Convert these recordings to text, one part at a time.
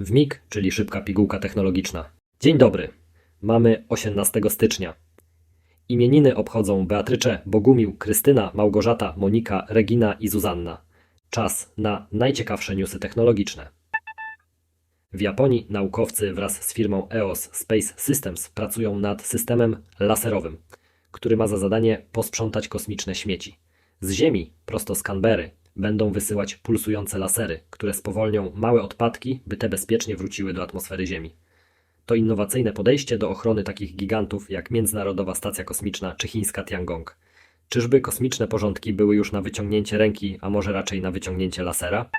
W MIG, czyli szybka pigułka technologiczna. Dzień dobry. Mamy 18 stycznia. Imieniny obchodzą Beatrycze, Bogumił, Krystyna, Małgorzata, Monika, Regina i Zuzanna. Czas na najciekawsze newsy technologiczne. W Japonii naukowcy wraz z firmą EOS Space Systems pracują nad systemem laserowym, który ma za zadanie posprzątać kosmiczne śmieci. Z Ziemi, prosto z Canberry, będą wysyłać pulsujące lasery, które spowolnią małe odpadki, by te bezpiecznie wróciły do atmosfery Ziemi. To innowacyjne podejście do ochrony takich gigantów jak Międzynarodowa Stacja Kosmiczna czy chińska Tiangong. Czyżby kosmiczne porządki były już na wyciągnięcie ręki, a może raczej na wyciągnięcie lasera?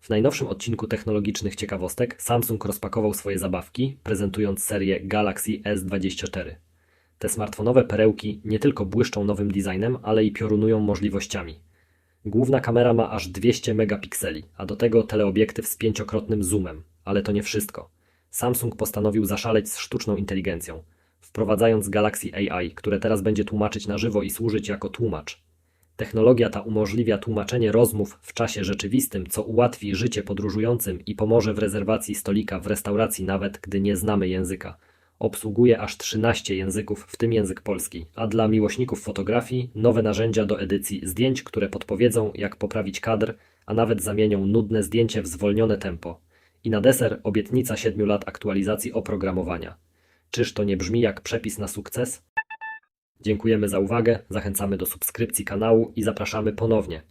W najnowszym odcinku technologicznych ciekawostek Samsung rozpakował swoje zabawki, prezentując serię Galaxy S24. Te smartfonowe perełki nie tylko błyszczą nowym designem, ale i piorunują możliwościami. Główna kamera ma aż 200 megapikseli, a do tego teleobiektyw z pięciokrotnym zoomem. Ale to nie wszystko. Samsung postanowił zaszaleć z sztuczną inteligencją, wprowadzając Galaxy AI, które teraz będzie tłumaczyć na żywo i służyć jako tłumacz. Technologia ta umożliwia tłumaczenie rozmów w czasie rzeczywistym, co ułatwi życie podróżującym i pomoże w rezerwacji stolika w restauracji, nawet gdy nie znamy języka. Obsługuje aż 13 języków, w tym język polski, a dla miłośników fotografii nowe narzędzia do edycji zdjęć, które podpowiedzą, jak poprawić kadr, a nawet zamienią nudne zdjęcie w zwolnione tempo. I na deser obietnica 7 lat aktualizacji oprogramowania. Czyż to nie brzmi jak przepis na sukces? Dziękujemy za uwagę, zachęcamy do subskrypcji kanału i zapraszamy ponownie.